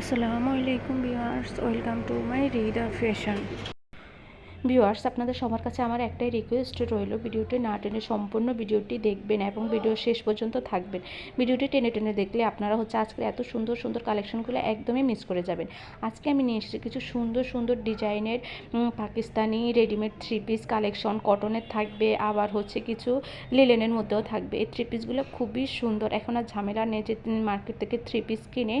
আসসালামু আলাইকুম viewers welcome to my Rida fashion. Viewers আপনাদের সবার কাছে আমার একটাই রিকোয়েস্ট রইল, ভিডিওটি না টেনে সম্পূর্ণ ভিডিওটি দেখবেন এবং ভিডিও শেষ পর্যন্ত থাকবেন। ভিডিওটি টেনে টেনে দেখলে আপনারা হচ্ছে আজকে এত সুন্দর সুন্দর কালেকশনগুলো একদমই মিস করে যাবেন। আজকে আমি নিয়ে এসেছি কিছু সুন্দর সুন্দর ডিজাইনের Pakistani readymade three piece collection কটনের থাকবে, আবার হচ্ছে কিছু লিলেনের মধ্যেও থাকবে। এই থ্রি পিসগুলো খুবই সুন্দর। এখন আর ঝামেলা নেই যে মার্কেট থেকে থ্রি পিস কিনে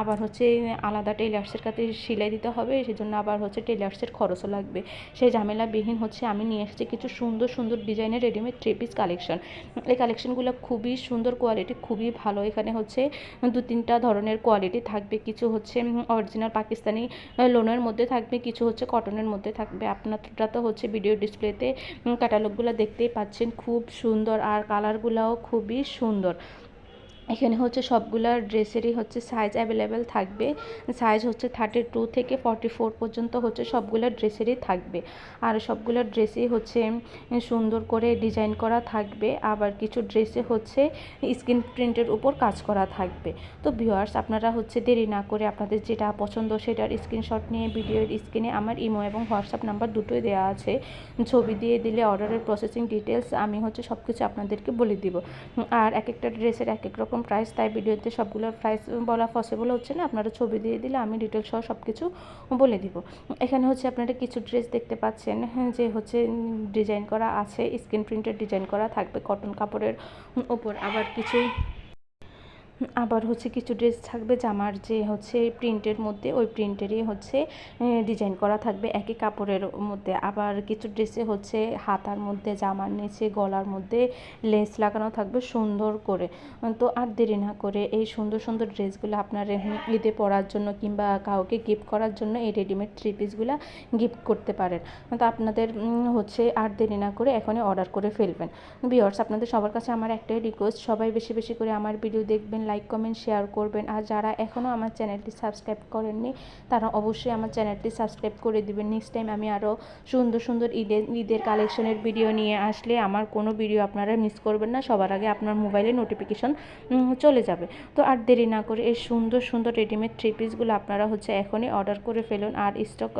আবার হচ্ছে আলাদা টেলার্সের কাছে সেলাই দিতে হবে, সেজন্য আবার হচ্ছে টেলার্সের খরচও লাগবে। সেই ঝামেলাবিহীন হচ্ছে, আমি নিয়ে এসেছি কিছু সুন্দর সুন্দর ডিজাইনের রেডিমেড থ্রি পিস কালেকশন এই কালেকশনগুলো খুবই সুন্দর কোয়ালিটি খুবই ভালো। এখানে হচ্ছে দু তিনটা ধরনের কোয়ালিটি থাকবে। কিছু হচ্ছে অরিজিনাল পাকিস্তানি লোনের মধ্যে থাকবে, কিছু হচ্ছে কটনের মধ্যে থাকবে। আপনারা তো হচ্ছে ভিডিও ডিসপ্লেতে ক্যাটালগুলো দেখতেই পাচ্ছেন। খুব সুন্দর আর কালারগুলোও খুবই সুন্দর। এখানে হচ্ছে সবগুলার ড্রেসেরই হচ্ছে সাইজ অ্যাভেলেবেল থাকবে। সাইজ হচ্ছে থার্টি টু থেকে ফর্টি ফোর পর্যন্ত হচ্ছে সবগুলো ড্রেসেরই থাকবে। আর সবগুলো ড্রেসই হচ্ছে সুন্দর করে ডিজাইন করা থাকবে। আবার কিছু ড্রেসে হচ্ছে স্ক্রিন প্রিন্টের উপর কাজ করা থাকবে। তো ভিউয়ার্স আপনারা হচ্ছে দেরি না করে আপনাদের যেটা পছন্দ সেটার স্ক্রিনশট নিয়ে ভিডিওর স্ক্রিনে আমার ইমো এবং হোয়াটসঅ্যাপ নাম্বার দুটোই দেওয়া আছে। ছবি দিয়ে দিলে অর্ডারের প্রসেসিং ডিটেলস আমি হচ্ছে সব কিছু আপনাদেরকে বলে দিব। আর এক একটা ড্রেসের এক এক রকম রকম প্রাইস তাই ভিডিওতে সবগুলো প্রাইস বলা পসিবল হচ্ছে না। আপনারা ছবি দিয়ে দিলে আমি ডিটেলস সহ সব কিছু বলে দিব। এখানে হচ্ছে আপনারা কিছু ড্রেস দেখতে পাচ্ছেন হ্যাঁ, যে হচ্ছে ডিজাইন করা আছে স্ক্রিন প্রিন্টের ডিজাইন করা থাকবে কটন কাপড়ের ওপর আবার কিছু আবার হচ্ছে কিছু ড্রেস থাকবে জামার যে হচ্ছে প্রিন্টের মধ্যে, ওই প্রিন্টেরই হচ্ছে ডিজাইন করা থাকবে একই কাপড়ের মধ্যে। আবার কিছু ড্রেসে হচ্ছে হাতার মধ্যে, জামার নিচে, গলার মধ্যে লেস লাগানো থাকবে সুন্দর করে। তো আর দেরি না করে এই সুন্দর সুন্দর ড্রেসগুলো আপনার ঈদে পরার জন্য কিংবা কাউকে গিফট করার জন্য এই রেডিমেড থ্রি পিসগুলো গিফট করতে পারেন। তো আপনাদের হচ্ছে আর দেরি না করে এখনই অর্ডার করে ফেলবেন। বিয়ার্স আপনাদের সবার কাছে আমার একটাই রিকোয়েস্ট সবাই বেশি বেশি করে আমার ভিডিও দেখবেন লাইক কমেন্ট শেয়ার করবেন। আর যারা এখনও আমার চ্যানেলটি সাবস্ক্রাইব করেননি, তারা অবশ্যই আমার চ্যানেলটি সাবস্ক্রাইব করে দিবেন। নেক্সট টাইম আমি আরও সুন্দর সুন্দর ঈদের ঈদের কালেকশনের ভিডিও নিয়ে আসলে আমার কোনো ভিডিও আপনারা মিস করবেন না। সবার আগে আপনার মোবাইলে নোটিফিকেশন চলে যাবে। তো আর দেরি না করে এই সুন্দর সুন্দর রেডিমেড থ্রি পিসগুলো আপনারা হচ্ছে এখনই অর্ডার করে ফেলুন। আর স্টক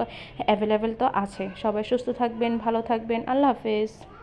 অ্যাভেলেবেল তো আছে। সবাই সুস্থ থাকবেন, ভালো থাকবেন। আল্লাহ হাফেজ।